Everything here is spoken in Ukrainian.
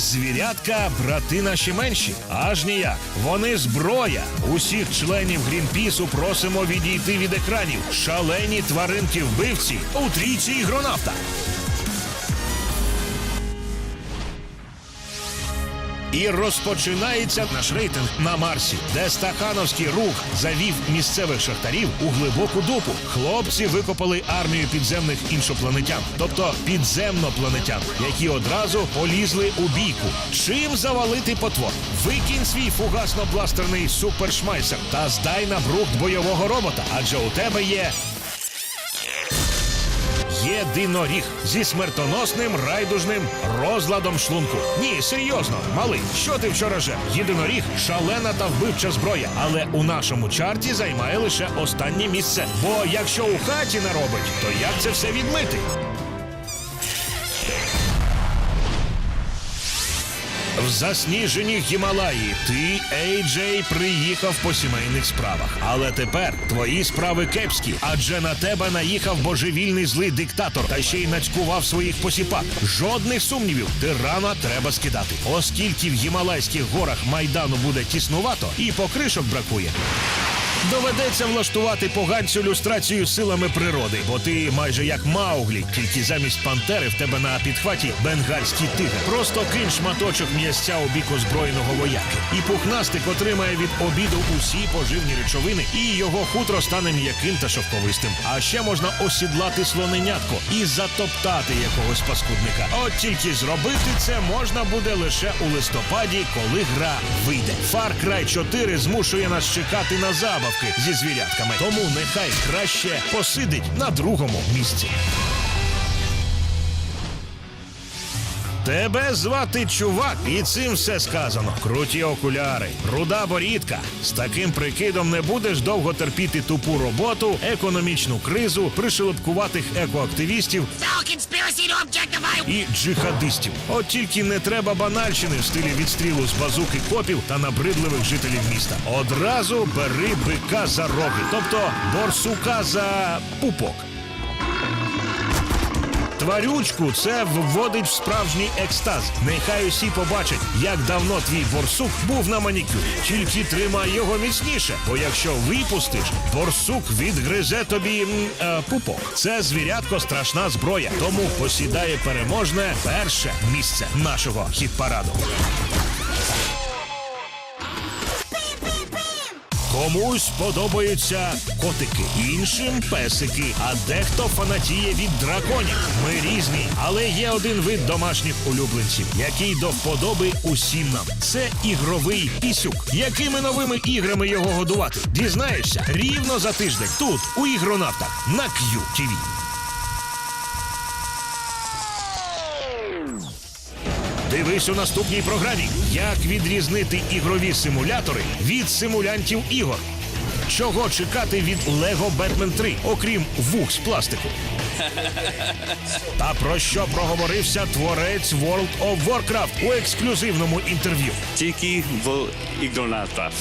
Звірятка, брати наші менші. Аж ніяк. Вони зброя. Усіх членів Грінпісу просимо відійти від екранів. Шалені тваринки вбивці у трійці ігронавта. І розпочинається наш рейтинг на Марсі, де стахановський рух завів місцевих шахтарів у глибоку дупу. Хлопці викопали армію підземних іншопланетян, тобто підземнопланетян, які одразу полізли у бійку. Чим завалити потвор? Викинь свій фугасно-бластерний супершмайсер та здай на брухт бойового робота, адже у тебе є Єдиноріг зі смертоносним райдужним розладом шлунку. Ні, серйозно, малий, що ти вчора же? Єдиноріг шалена та вбивча зброя, але у нашому чарті займає лише останнє місце. Бо якщо у хаті наробить, то як це все відмити? В засніженій Гімалаї ти, Ей-Джей, приїхав по сімейних справах. Але тепер твої справи кепські, адже на тебе наїхав божевільний злий диктатор та ще й нацькував своїх посіпак. Жодних сумнівів, тирана треба скидати. Оскільки в Гімалайських горах майдану буде тіснувато і покришок бракує. Доведеться влаштувати поганцю люстрацію силами природи, бо ти майже як Мауглі, тільки замість пантери в тебе на підхваті бенгальський тигр. Просто кинь шматочок м'ясця у бік озброєного вояки. І пухнастик отримає від обіду усі поживні речовини, і його хутро стане м'яким та шовковистим. А ще можна осідлати слоненятко і затоптати якогось паскудника. От тільки зробити це можна буде лише у листопаді, коли гра вийде. Far Cry 4 змушує нас чекати на забавки зі звірятками. Тому нехай краще посидить на другому місці. Тебе звати чувак, і цим все сказано. Круті окуляри, руда борідка. З таким прикидом не будеш довго терпіти тупу роботу, економічну кризу, пришелепкуватих екоактивістів і джихадистів. От тільки не треба банальщини в стилі відстрілу з базуки копів та набридливих жителів міста. Одразу бери бика за роги, тобто борсука за пупок. Тварючку це вводить в справжній екстаз. Нехай усі побачать, як давно твій борсук був на манікюрі. Тільки тримай його міцніше, бо якщо випустиш, борсук відгризе тобі е, пупок. Це звірятко страшна зброя, тому посідає переможне перше місце нашого хіт-параду. Комусь подобаються котики, іншим песики, а дехто фанатіє від драконів. Ми різні, але є один вид домашніх улюбленців, який до вподоби усім нам. Це ігровий пісюк. Якими новими іграми його годувати? Дізнаєшся рівно за тиждень тут, у ігронавтах, на QTV. Дивись у наступній програмі, як відрізнити ігрові симулятори від симулянтів ігор. Чого чекати від Лего Бетмен 3, окрім вух з пластику? Та про що проговорився творець World of Warcraft у ексклюзивному інтерв'ю? Тільки в ігронавтах.